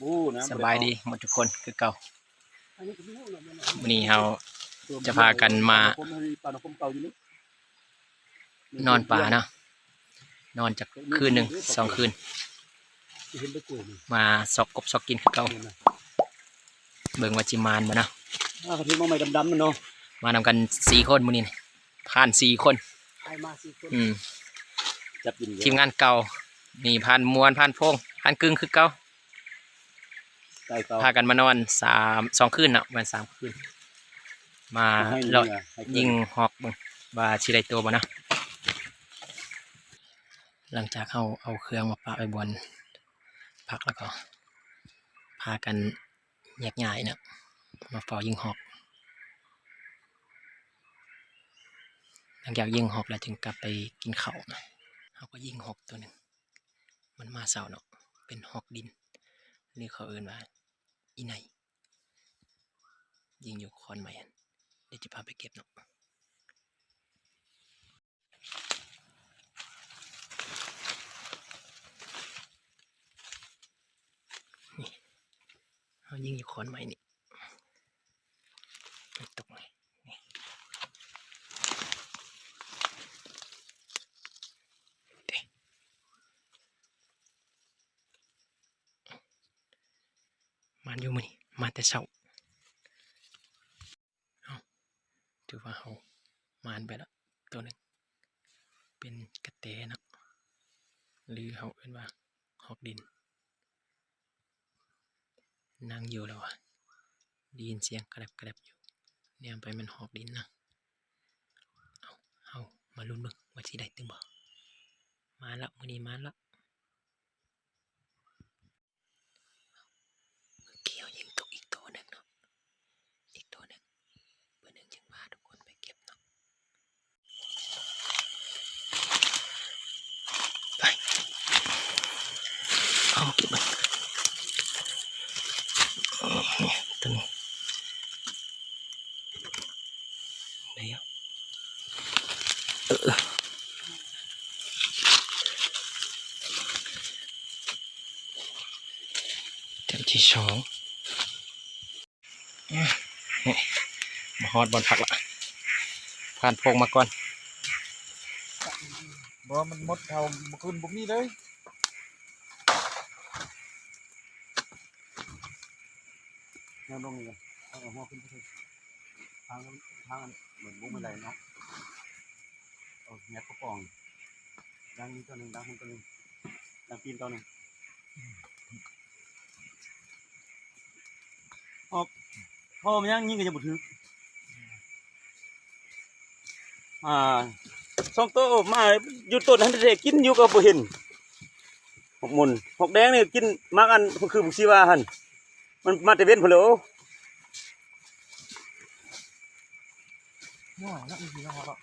บู้นะสบายดีหมดทุกคนคือเก่าวันนี้เราจะพากันมา นอนป่าเนาะนอนจากคืนหนึ่งสองคืน มาซอกกบซอกกินคือเก่าเบิ่งว่าจิมานมาเนาะอ่าเขาทิ้งมาใหม่ดำๆมันเนาะมานำกันสี่คนมื้อนี้นี่ผ่านสี่คนใครมาสิคนอืมจับกินทีมงานเก่านี่ผ่านมวนผ่านโพงผ่านกึ่งคือเก่าไก่เก่า พากันมานอนสามสองคืนเนาะวันสามคืน มาให้เลาะเนื้อให้เกลือยิงหอกเบิ่งว่าชิได้ตัวบ่เนาะหลังจากเอาเอาเครื่องมาปะไว้บนพักแล้วก็ พากันแยกย้ายเนาะมาเฝ้ายิงหอกหลังจากยิงหอกแล้วจึงกลับไปกินข้าวนะเขาก็ยิงหอกตัวหนึ่งมันมาเสาเนาะเป็นหอกดิน เรียกเขาเอื่นว่าอีไนยิงอยู่คอนใหม่อะเดี๋ยวจะพาไปเก็บเนาะนี่เขายิงอยู่คอนใหม่นี่ตกเลยนี่ มันอยู่มื้อนี้มาแต่ เช้าเอาถือว่าเขามานไปแล้วตัวหนึ่งเป็นกระแตนะหรือเขาเอิ้นว่าหอกดิน นั่งอยู่แล้วอะได้ยินเสียงกระแดบกระแดบอยู่เนี่ยไปมันหอกดินนะเอาเอามาลุ้นมึงว่าที่ใดตึงบ่มาแล้วมือนี้มาแล้ว เกี่ยวยิงตกอีกตัวหนึ่งเนาะ อีกตัวหนึ่งเบอร์หนึ่งจึงพาทุกคนไปเก็บเนาะ ไป เอาเก็บมันเนี่ยตัวนี้เดี๋ยวเออเต็มที่สองนี่มาฮอดบอลผักละผ่านโพงมาก่อนบ่มันมดเท่าเมื่อคืนบุกนี่เลย แนวลงนี่เลยเอาหัวขึ้นไปเลยทางทางเหมือนบุกไม่ไรเนาะเอาแงะกระป๋องดังนี้ตัวหนึ่งดังนี้ตัวหนึ่งดังปีนตัวหนึ่งออกพ่อมันยังยิงก็จะบุถึกอ่าสองตัวมาอยู่ต้นนั้นเด็กกินอยู่กับบ่เห็นหกมุนหกแดงนี่กินมากอันคือบุกชีวาหัน มันมาแต่เว้นพนแหล้วหน่อยแล้วอีกทีนะครับ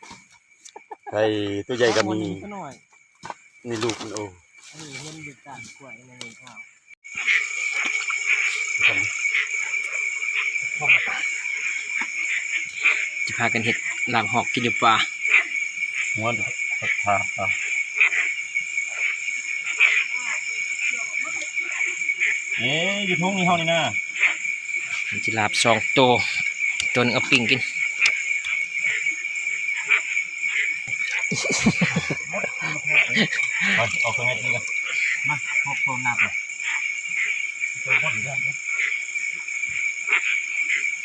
ไอ้ตัวใหญ่ก็มีก็หน่อย นี่ลูกมันโอ้อันนี้เห็นดึกการกล้วยอะไรเลยอ้าวจะพากันเห็ดหลังหอกกินอยู่ป่าหัวพาพา เอ๊ยอยู่ทุ่งนี่เฮานี่นะมันจะลาบสองตัวตัวหนึงเอาปิ้งกินเอาเอาเครื่องให้ดีกันมาพกโซนหนักเล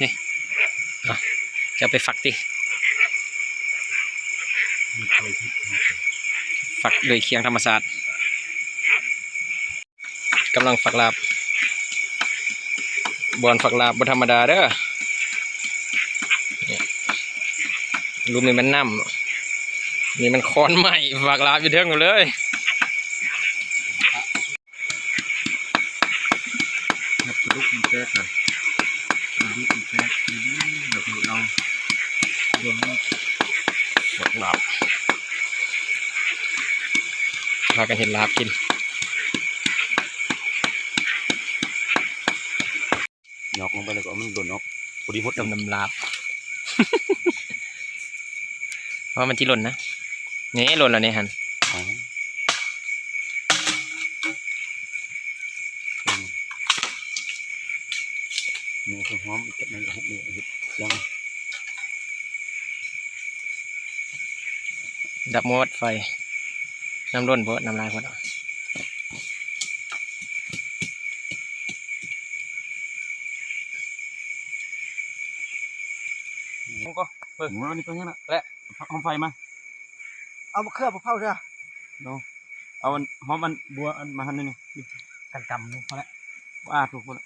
ยจะเอาไปฝักติฝักด้วยเคียงธรรมศาสตร์กำลังฝักลาบ บอลฝักลาบบธรรมดาเด้อรูมนี่มันน้ำนี่มันค้อนใหม่ฝักลาบอยู่เทิงอยู่เลยนับลูกมันแตกเลยลูกมันแตกแบบเรารวมฝักลาบพากันเห็นลาบกิน ยอกลงไปแล้วก็มันโดนออกพอดีหดต้มน้ำลาบเพราะมันที่หล่นนะนี่หล่นแล้วเนี่ยฮันอ๋อเนี่ยคือหอมอีกในหกเนี่ยเห็ดยังดับหมดไฟน้ำร้นเบิดน้ำลายเบิด เอาผมก็เปิดหัวนี่ตัวนี้นะและ หอมไฟมาเอาเครื่องมาเผาเถอะเอาอันหอมอันบัวอันมาหันนี่นี่กันกำนี่พอละว่าถูกคนละ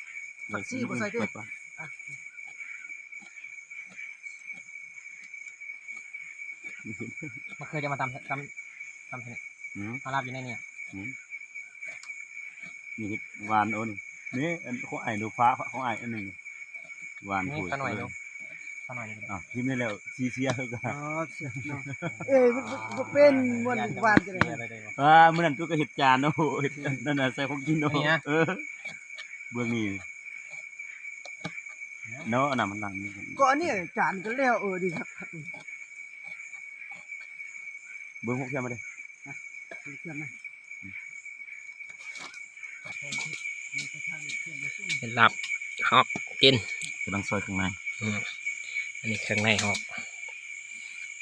ผักชีบ่ใส่ดิเปิดปะมันเคยจะมาตำตำตำเนี่ยอืม มาลาบอยู่ในเนี่ยอืมนี่เห็ดหวานโอ้นี่นี่อันของไอ้ดูฟ้าของไอ้อันหนึ่งหวานนี่ปุ๋ยข้าหน่อยดู ข้าหน่อยดูอะพิมพ์ได้แล้วซีเซียคือกันอ๋อเสียเนาะเอ้ยมันมันเป็นมันหวานจังเลยได้ได้อ่าเมื่อนั้นตัวก็เห็ดจานโอ้โหเห็ดนั่นน่ะใส่ของกินโอ้โหนี่นะเออเบื้องนี้เนาะอันนั้นมันหลังนี่ก็อันนี้จานก็แล้วเออดีครับเบื้องหกเทียมมาเลยเชื่อไหมเป็นลาบฮอกกินกำลังซอยข้างใน อืมอันนี้เครื่องในหอก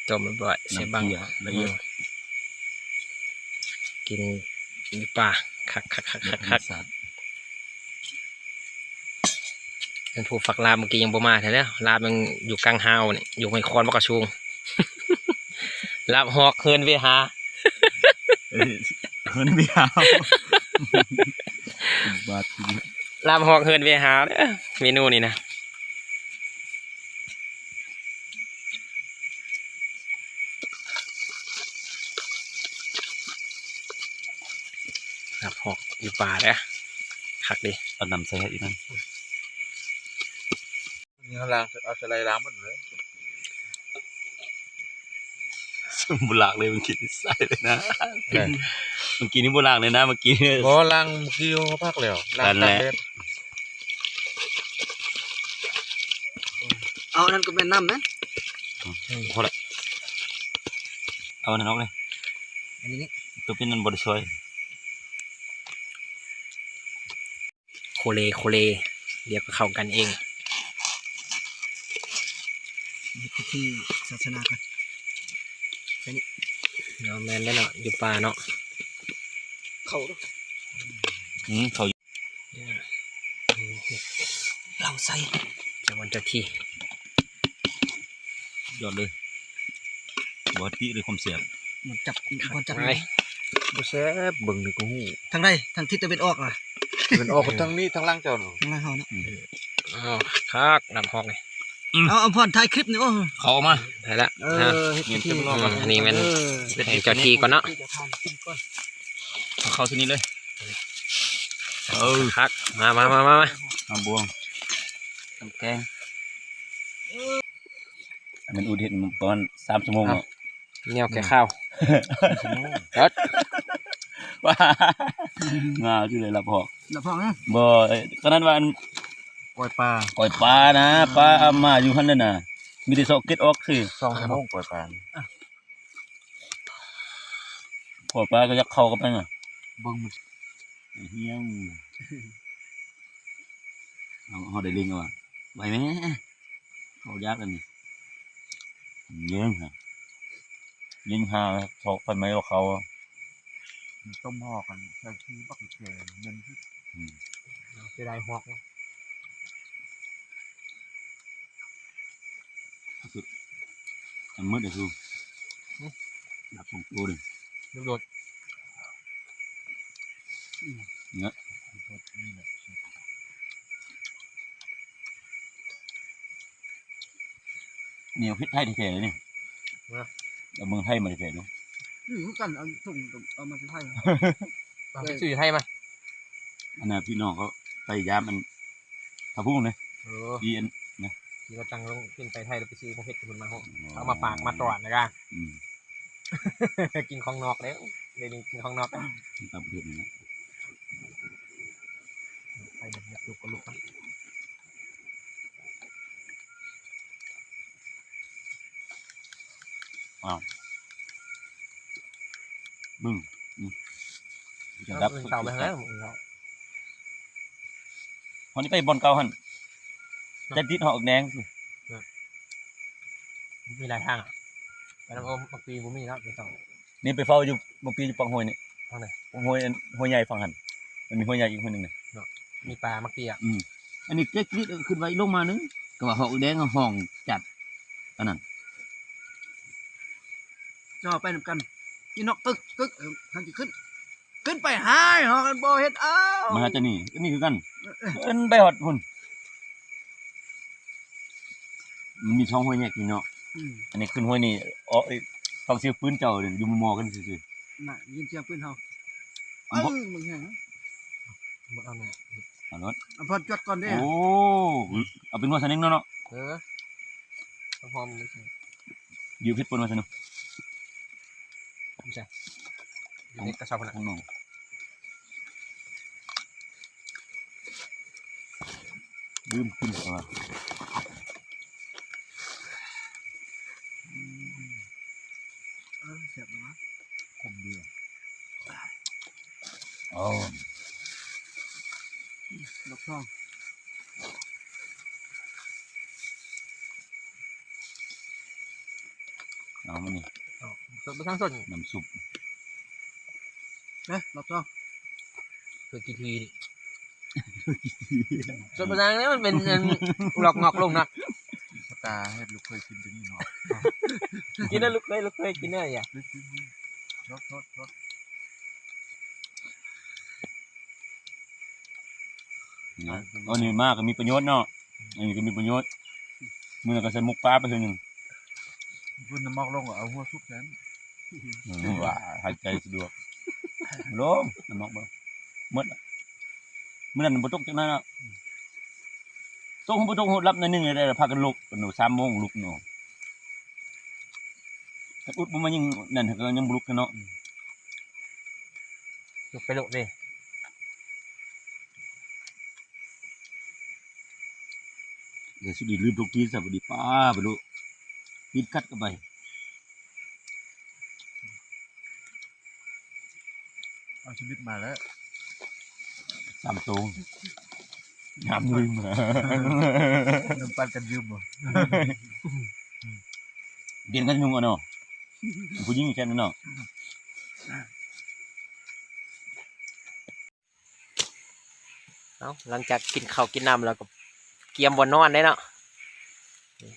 ต้มเรียบร้อยใส่บังน้ำเกลือละเอียดมกินกินปลาคักคักคักคักคักสัตว์เป็นผู้ฝักลาบเมื่อกี้ยังบ่มาแท้แล้วลาบยังอยู่กลางฮาวนี่อยู่ในคอนบักกระชุงลาบหอกเคินเวหาเอ้ยคนไม่เอาบาดทีนี้ลาบหอกเคินเวหาเด้อเมนูนี่นะลาบห อกอยู่ป่าเด้อคักดิเอานำใส่ให้อีกนั่นนี่เขาล้างเอาสไลด์ล้างหมดเลยบุหลากเลยมันกินใส่เลยนะเมื่อกี้นี่บุหลากเลยนะเมื่อกี้เนี่ยบ่ล้างเมื่อกี้เขาพักแล้วล้างนั่นแหละตากแดดเอาอันนั้นก็เป็นน้ำนะพอละเอาอันนั้นออกเลยอันนี้นี่ตัวเป็นนันบไดซอ โคเลโคเลเดี๋ยวก็เข้ากันเองพิธีศาสนากันเนาะแม่นได้เนาะอยู่ป่าเนาะเขาด้วยอืมเขาเราใส่จะวันเจะที่ยอดเลยบอตีเลยความเสียบมันจับมันจับไปบ่แซ่บเบิ่งนี่ก็ฮู้ทางใดทางทิศตะวันออกล่ะ มันออกทั้งนี้ทั้งล่างเจ้าหนูทางล่างเขาเนาะอ้าวคักลำหอกนี่เอาเอาพอนถ่ายคลิปนี่โอ้เขาเอามาได้ละเอฮะอเฮ็ดพิธีอืมอันนี้มันเออให้เจ้าที่ก่อนเนาะที่จะทานกินก่อนเอาเข้าที่นี่เลยเออคักมามามามามาเอาบวงทำแกงอันนั้นอุดิตประมาณสามชั่วโมงเนาะเนี่ยแก่ข้าวเอิดว้างาที่เลยละพอ แล้วพอนะบ่เอ้ยขนาดว่าอันปล่อยปลาก่อยปลานะปลาอามาอยู่หั่นนั่นน่ะมีแต่ซอกเก็ตออกสิสองชั่วโมงปล่อยปลาพอปลาก็ยักเข้ากันไปน่ะเบิ่งมันไอ้เฮียงเอาเอาได้ลิงเอาว่ะไหวไหมเขายากอันนี้เยิงฮะลิงหาเขาไปไหมว่าเขาอะต้มหอกกันใส่ขี้บักแก่เงินที่ เสียดายหอกเนาะอันมืดเลยคือหลับของตัวหนึ่งลูกโดดนี่แหละเหนียวพิษไทยแท้ๆเลยนี่เอาเมืองไทยมาแท้ๆเนาะอืมกันเอาถุงเอามาใส่มาไปสื่อให้มา อันน่ะพี่น้องเขาใส่ยามมันทะพุ่งเลยเออดีอันที่เราตังลงขึ้นไปไทยเราไปซื้อของเพชรคุณมาหกเอามาฝากมาตรวจนะกันอืมกินของนอกแล้วเดี๋ยวนี้กินของนอกแล้วต่างประเทศนี่นะไปเดี๋ยวอยากลุกก็ลุกนะมึงอืมจะเอาดับเงินเต่าไปแล้วมึงเอา วันนี้ไปบอลเก่าหันจะติดหอกแดงสิมีหลายทางอะไปน้ำอมบางปีบุมีเนาะไม่ต้อง นี่ไปเฝ้าอยู่บางปีอยู่ปังห้วยนี่ทางไหน ปังห้วยอันห้วยใหญ่ฝั่งหันมันมีห้วยใหญ่อีกห้วยหนึงนี่มีปลาบางปีอะอันนี้เจ๊กนิดขึ้นไว้ลงมานึงก็ว่าหอกแดงห้องจัดอันนั้นจ่อไปนำกันพี่นกกึกกึกเออทางจะขึ้น ขึ้นไปหายหอกันบ่เฮ็ดเอ้ามาหาเจะนี่อันนี้คือกันเอิ้นไปหอดพุ่นมันมีช่องห้วยแยกนี่เนาะอืมอันนี้ขึ้นห้วยนี่อ๋อเอ้ยฟังเสียงปืนเจ้าเดี๋ยวอยู่มอกันซื่อน่ะยินเสียงปืนเฮาอ๋เอ้อยมึงแฮงบ่เอาหน่อยๆเอารถเอาพอจดก่อนเด้โอ้เอาเป็นว่าสนิงเนาะเนาะเออต้องหอมไม่ใช่อยู่พิษปนว่าสนิงไม่ใช่ อยู่ในกระสอบน่ะของน้องลืมขึ้นก่อนเออเสียบนะคมเดียวอ๋อดอกทองเอามานี่สดไปทั้งส่วนน้ำซุป เด้ดอกทองคือกี่ทีนี่ส่วนภาษาอังกฤษมันเป็นอันหลอกงอกลงนะสตาร์ให้ลูกเคยกินตัวนี้เนาะกินได้ลูกเคยลูกเคยกินได้อะลึกๆนี่รสรสรสนะอันนี้มากก็มีประโยชน์เนาะอันนี้ก็มีประโยชน์มือก็ใส่มุกปลาไปเท่านึงพุ่นน้ำมอกลงก็เอาหัวซุกแทนอืมว่าหายใจสะดวก ลงน้ำมอกบ่หมดอะมื้อนั้นบ่ตกจังนั้นอะตกบ่ตกโหดรับหนิดนึงเลยได้พากันลุกหนู3โมงลุกเนาะถ้าอุดบ่มายิงนั่นก็ยังบ่ลุกกันเนาะลูกไปลูกนี่เดี๋ยวสุดีลืมทุกทีซะบ่ดีป้าบ่รู้ปิดกัดกันไป เอาชีวิตมาแล้วสามตัวงามลืมน้ำปันกันยืมบ่เดียนกันยุงอะเนาะผู้หญิงแค่นั้นเนาะเอาหลังจากกินข้าวกินน้ำแล้วก็เกียมบนนอนได้เนาะนี่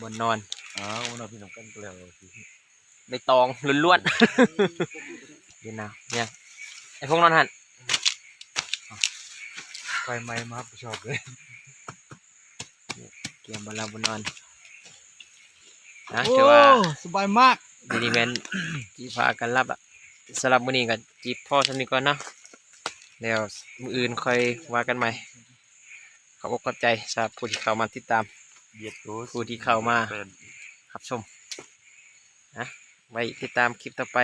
บนนอนอ้าวเนาะพี่น้องกันก็แล้วสิใบตองล้วนๆเดี๋ยวนะเนี่ย ไอ้พวกนอนหันไฟไหม้มาประชอบเลยเกียมบนเราบนนอนนะโอ้ถือว่าสบายมากเดนิแมนจีพากันรับอะสำหรับมื้อนี้ก็จีบพ่อสำนี้ก่อนเนาะแล้วมื้ออื่นค่อยว่ากันใหม่ขอบอกขอบใจสำหรับผู้ที่เข้ามาติดตามเบียดตัวผู้ที่เข้ามารับชมนะไว้ติดตามคลิปต่อไป